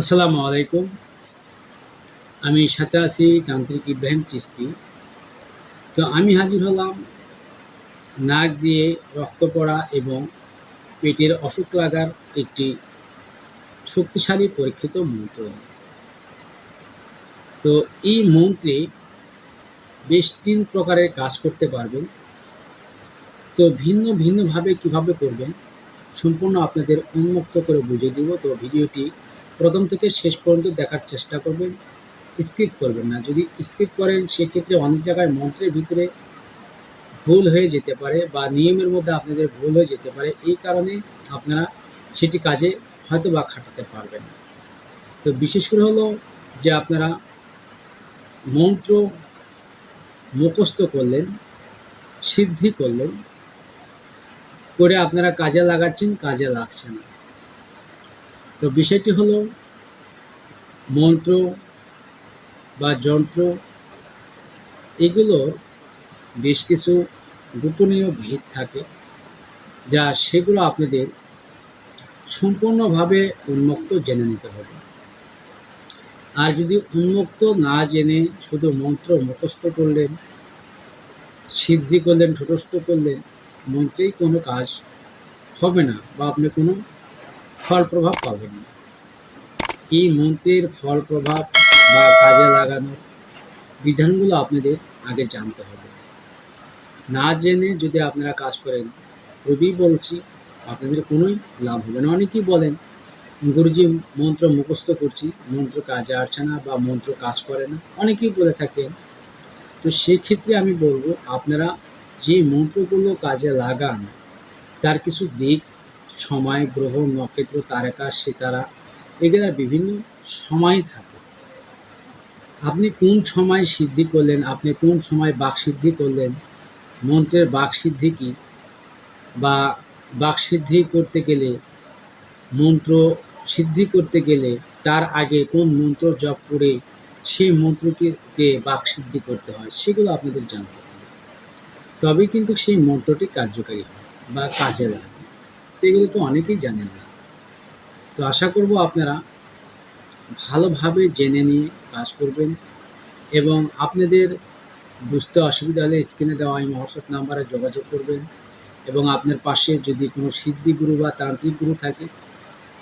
আসসালামু আলাইকুম। আমি সাথে আছি তান্ত্রিক ইব্রাহিম চিস্তি। তো আমি হাজির হলাম নাক দিয়ে রক্ত পড়া এবং পেটের অসুখ লাগার একটি শক্তিশালী পরীক্ষিত মন্ত্র। তো এই মন্ত্রে বেশ তিন প্রকারের কাজ করতে পারবেন। তো ভিন্ন ভিন্নভাবে কীভাবে করবেন, সম্পূর্ণ আপনাদের উন্মুক্ত করে বুঝিয়ে দিব। তো ভিডিওটি প্রথম থেকে শেষ পর্যন্ত দেখার চেষ্টা করবেন স্কিপ করবেন না। যদি স্কিপ করেন, সেক্ষেত্রে অনেক জায়গায় মন্ত্রের ভিতরে ভুল হয়ে যেতে পারে বা নিয়মের মধ্যে আপনাদের ভুল হয়ে যেতে পারে। এই কারণে আপনারা সেটি কাজে হয়তো বা খাটাতে পারবেন তো বিশেষ করে হলো যে আপনারা মন্ত্র মুখস্থ করলেন, সিদ্ধি করলেন, করে আপনারা কাজে লাগাচ্ছেন, কাজে লাগছে না। তো বিষয়টি হলো মন্ত্র বা যন্ত্র এগুলোর বেশ কিছু গোপনীয় ভিত থাকে যা সেগুলো আপনাদের সম্পূর্ণভাবে উন্মুক্ত জেনে নিতে হবে। আর যদি উন্মুক্ত না জেনে শুধু মন্ত্র মুখস্থ করলেন, সিদ্ধি করলেন, ঠোটস্থ করলেন, মন্ত্রেই কোনো কাজ হবে না বা আপনি কোনো ফল প্রভাব পাবেন না। এই মন্ত্রের ফল প্রভাব বা কাজে লাগানোর বিধানগুলো আপনাদের আগে জানতে হবে। না জেনে যদি আপনারা কাজ করেন খুবই বলছি আপনাদের কোনোই লাভ হবে না। অনেকেই বলেন, গুরুজি, মন্ত্র মুখস্থ করছি, মন্ত্র কাজে আসছে না বা মন্ত্র কাজ করে না। অনেকেই বলে থাকেন। তো সেক্ষেত্রে আমি বলব, আপনারা যে মন্ত্রগুলো কাজে লাগান, তার কিছু দিক সময় গ্রহ, নক্ষত্র, তারকা, সিতারা, এগুলা বিভিন্ন সময় থাকে। আপনি কোন সময় সিদ্ধি করলেন? আপনি কোন সময় বাক সিদ্ধি করলেন? মন্ত্রের বাক সিদ্ধি কি? বা বাক সিদ্ধি করতে গেলে, মন্ত্র সিদ্ধি করতে গেলে তার আগে কোন মন্ত্র জপ করে সেই মন্ত্রকে বাক সিদ্ধি করতে হয়, সেগুলো আপনাদের জানতে হবে। তবে কিন্তু সেই মন্ত্রটি কার্যকারী হয় বা কাজে লাগে। এগুলো তো অনেকেই জানেন না। তো আশা করব আপনারা ভালোভাবে জেনে নিয়ে কাজ করবেন এবং আপনাদের বুঝতে অসুবিধা হলে স্ক্রিনে দেওয়া এই হোয়াটসঅ্যাপ নাম্বারে যোগাযোগ করবেন এবং আপনার পাশে যদি কোনো সিদ্ধি গুরু বা তান্ত্রিক গুরু থাকে,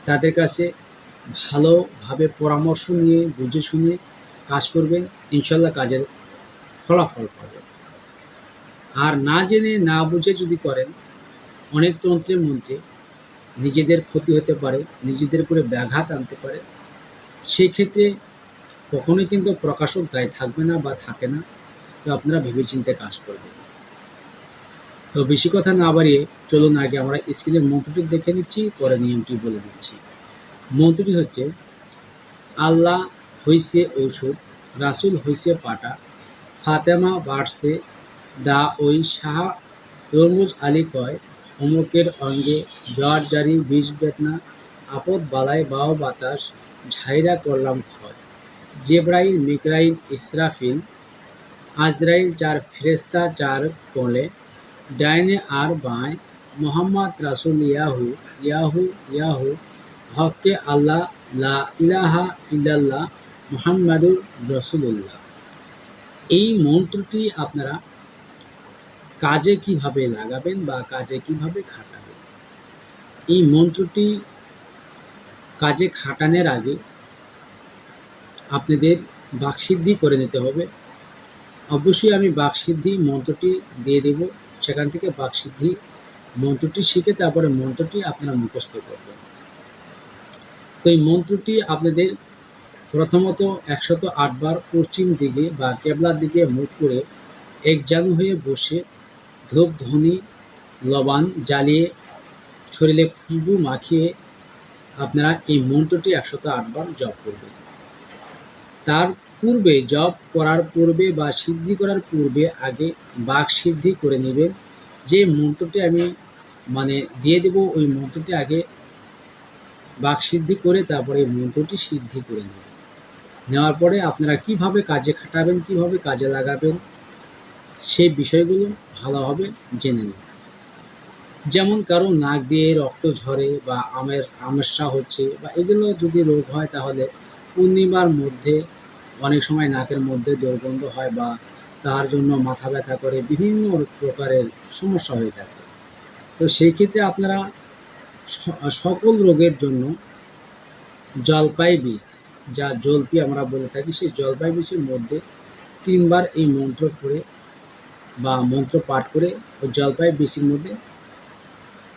তাদের কাছে ভালোভাবে পরামর্শ নিয়ে, বুঝে শুনে কাজ করবেন ইনশাল্লাহ কাজের ফলাফল পাবেন। আর না জেনে না বুঝে যদি করেন অনেক তন্ত্রের মধ্যে নিজেদের ক্ষতি হতে পারে, নিজেদের উপরে ব্যাঘাত আনতে পারে। সেক্ষেত্রে কখনোই কিন্তু প্রকাশক দায় থাকবে না বা থাকে না, তো আপনারা ভেবেচিন্তে কাজ করবেন। তো বেশি কথা না বাড়িয়ে চলুন আগে আমরা স্ক্রিনের মন্ত্রটি দেখে নিচ্ছি, পরে নিয়মটি বলে দিচ্ছি। মন্ত্রটি হচ্ছে, আল্লাহ হইছে ঔষধ, রাসুল হইছে পাটা, ফাতেমা বাড়ছে দা ওই শাহ তরমুজ আলী কয় অমুকের অঙ্গে জ্বর, জারি, বিষ, বেদনা, আপদ বালায় বাও, বাতাস, ঝাইরা, করলাম ক্ষয় জেব্রাইল, মিকরাইল, ইসরাফিল, আজরাইল, চার ফেরেস্তা চার কোলে, ডাইনে আর বাঁয়, মোহাম্মদ রাসুল ইয়াহু ইয়াহু ইয়াহু, হককে আল্লাহ, লা ইলাহা ইল্লাল্লাহ, মুহাম্মাদুর রসুল্লাহ এই মন্ত্রটি আপনারা কাজে কীভাবে লাগাবেন বা কাজে কীভাবে খাটাবেন? এই মন্ত্রটি কাজে খাটানোর আগে আপনাদের বাকসিদ্ধি করে নিতে হবে। অবশ্যই আমি বাকসিদ্ধি মন্ত্রটি দিয়ে দেব। সেখান থেকে বাকসিদ্ধি মন্ত্রটি শিখে তারপরে মন্ত্রটি আপনারা মুখস্থ করবেন। তো এই মন্ত্রটি আপনাদের প্রথমত একশত আটবার পশ্চিম দিকে বা কেবলার দিকে মুখ করে এক জানু হয়ে বসে ধূপ ধ্বনি লবণ জ্বালিয়ে শরীরে খুশবু মাখিয়ে আপনারা এই মন্ত্রটি একশত আটবার জপ করবেন। তার পূর্বে জপ করার পূর্বে বা সিদ্ধি করার পূর্বে আগে বাঘ সিদ্ধি করে নেবেন। যে মন্ত্রটি আমি মানে দিয়ে দেব, ওই মন্ত্রটি আগে বাঘ সিদ্ধি করে তারপরে এই মন্ত্রটি সিদ্ধি করে নেবেন। নেওয়ার পরে আপনারা কীভাবে কাজে খাটাবেন, কীভাবে কাজে লাগাবেন সেই বিষয়গুলো ভালোভাবে জেনে নিন। যেমন কারও নাক দিয়ে রক্ত ঝরে বা আমের আমাশা হচ্ছে বা এগুলো যদি রোগ হয় তাহলে পূর্ণিমার মধ্যে, অনেক সময় নাকের মধ্যে দুর্গন্ধ হয় বা তার জন্য মাথা ব্যথা করে বিভিন্ন প্রকারের সমস্যা হয়ে থাকে। তো সেই ক্ষেত্রে আপনারা সকল রোগের জন্য জলপাই বীজ, যা জলপি আমরা বলে থাকি, সেই জলপাই বীজের মধ্যে তিনবার এই মন্ত্র পড়ে বা মন্ত্র পাঠ করে ওই জলপাই বীজের মধ্যে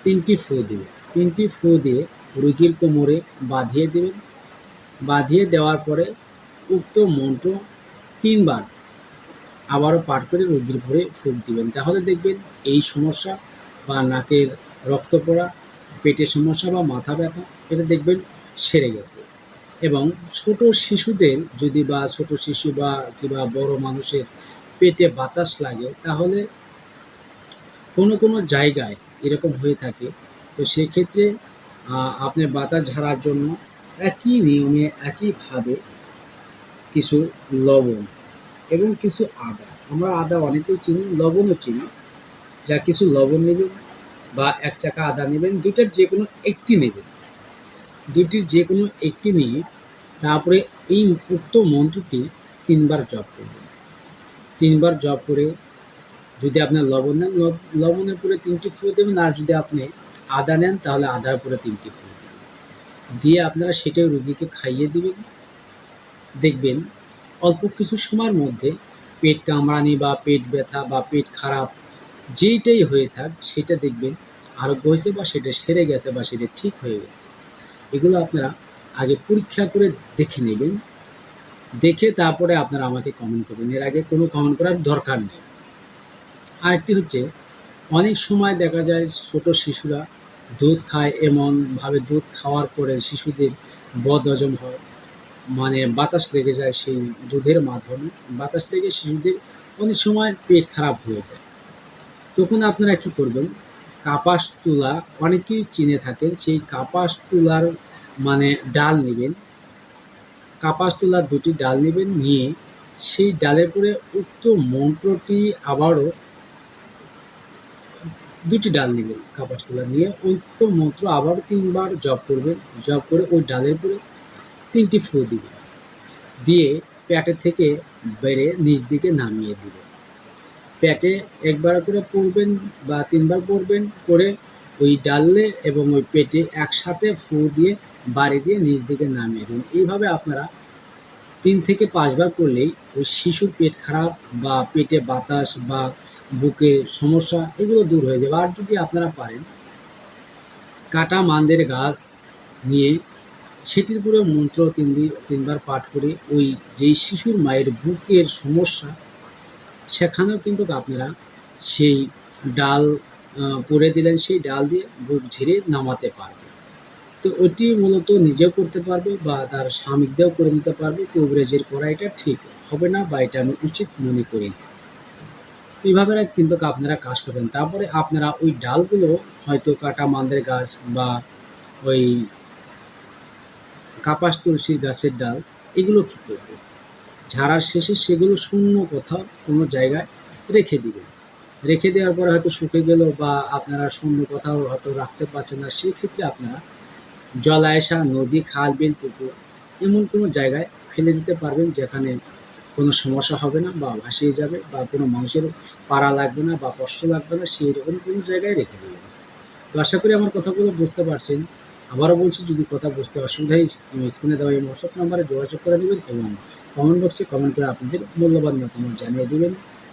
তিনটি ফু দেবে। তিনটি ফু দিয়ে রুগীর কোমরে বাঁধিয়ে দেবেন বাঁধিয়ে দেওয়ার পরে উক্ত মন্ত্র তিনবার আবারও পাঠ করে রুগীর ভরে ফুক দিবেন। তাহলে দেখবেন এই সমস্যা বা নাকের রক্ত পড়া, পেটের সমস্যা বা মাথা ব্যথা, এটা দেখবেন সেরে গেছে। এবং ছোট শিশুদের যদি বা ছোট শিশু বা কিংবা বড় মানুষের পেটে বাতাস লাগে, তাহলে কোনো কোনো জায়গায় এরকম হয়ে থাকে। তো সেক্ষেত্রে আপনি বাতাস ঝাড়ার জন্য একই নিয়মে, একইভাবে কিছু লবণ এবং কিছু আদা। আমরা আদা অনেকেই চিনি, লবণও চিনি। যা কিছু লবণ নেবেন বা এক চাকা আদা নেবেন, দুইটার যে কোনো একটি নেবেন। দুটির যে কোনো একটি নিয়ে তারপরে এই উক্ত মন্ত্রটি তিনবার জপ করবেন। তিনবার জপ করে যদি আপনার লবণ নেন লব- লবণের পরে তিনটি ফুল দেবেন আর যদি আপনি আদা নেন, তাহলে আদার পরে তিনটি দেবেন। দিয়ে আপনারা সেটাই রুগীকে খাইয়ে দিবেন। দেখবেন অল্প কিছু সময়ের মধ্যে পেট কামড়ানি বা পেট ব্যথা বা পেট খারাপ যেইটাই হয়ে থাক, সেটা দেখবেন আরোগ্য হয়েছে বা সেটা সেরে গেছে বা সেটা ঠিক হয়ে গেছে। এগুলো আপনারা আগে পরীক্ষা করে দেখে নেবেন। দেখে তারপরে আপনারা আমাকে কমেন্ট করবেন। এর আগে কোনো কমেন্ট করার দরকার নেই। আরেকটি হচ্ছে, অনেক সময় দেখা যায় ছোট শিশুরা দুধ খায়, এমনভাবে দুধ খাওয়ার পরে শিশুদের বদ হজম হয়। মানে বাতাস লেগে যায় সেই দুধের মাধ্যমে। বাতাস লেগে শিশুদের অনেক সময় পেট খারাপ হয়ে যায়। তখন আপনারা কি করবেন? কাপাস তুলা, অনেকেই চিনে থাকেন, সেই কাপাস তুলার মানে ডাল নেবেন। কাপাস তুলার দুটি ডাল নেবেন নিয়ে সেই ডালের পরে উক্ত মন্ত্রটি আবারও দুটি ডাল নেবেন কাপাস তোলা নিয়ে। উক্ত মন্ত্র আবারও তিনবার জপ করবেন। জপ করে ওই ডালের পরে তিনটি ফু দিবেন। দিয়ে প্যাটে থেকে বেড়ে নিচ দিকে নামিয়ে দিবেন। প্যাটে একবার করে পড়বেন বা তিনবার পড়বেন করে ওই ডালে এবং ওই পেটে একসাথে ফু দিয়ে বাড়ি দিয়ে নিচ দিকে নামিয়ে দিন। এইভাবে আপনারা তিন থেকে পাঁচবার করলেই ওই শিশুর পেট খারাপ বা পেটে বাতাস বা বুকে সমস্যা এগুলো দূর হয়ে যাবে। আর যদি আপনারা পারেন, কাটা মান্দের গাছ নিয়ে সেটির পুরো মন্ত্র তিন তিনবার পাঠ করে ওই যেই শিশুর মায়ের বুকের সমস্যা, সেখানেও কিন্তু আপনারা সেই ডাল পুড়ে দিলেন সেই ডাল দিয়ে বুক ঝেড়ে নামাতে পারবে। তো ওটি মূলত নিজেও করতে পারবে বা তার স্বামীক দিয়েও করে নিতে পারবে, কবিরাজের করা এটা ঠিক হবে না বা এটা আমি উচিত মনে করি। এইভাবে কিন্তু আপনারা কাজ করবেন। তারপরে আপনারা ওই ডালগুলো হয়তো কাটা মান্দের গাছ বা ওই কাপাস তুলসীর গাছের ডাল, এগুলো কী করবে? ঝাড়ার শেষে সেগুলো শূন্য কোথাও কোনো জায়গায় রেখে দিবেন। রেখে দেওয়ার পরে হয়তো শুকে গেল বা আপনারা শূন্য কোথাও হয়তো রাখতে পারছেন না সেই ক্ষেত্রে আপনারা জলায়সা, নদী, খাল, বিল, পুকুর এমন কোনো জায়গায় ফেলে দিতে পারবেন যেখানে কোনো সমস্যা হবে না বা ভাসিয়ে যাবে বা কোনো মানুষের পাড়া লাগবে না বা কষ্ট লাগবে না, সেই রকম কোনো জায়গায় রেখে দেবেন। তো আশা করি আমার কথাগুলো বুঝতে পারছেন। আবারও বলছি, যদি কথা বুঝতে অসুবিধা হয় স্ক্রিনে দেওয়া এই হোয়াটসঅ্যাপ নাম্বারে যোগাযোগ করে দেবেন এবং কমেন্ট বক্সে কমেন্ট করে আপনাদের মূল্যবান মতামত জানিয়ে দেবেন।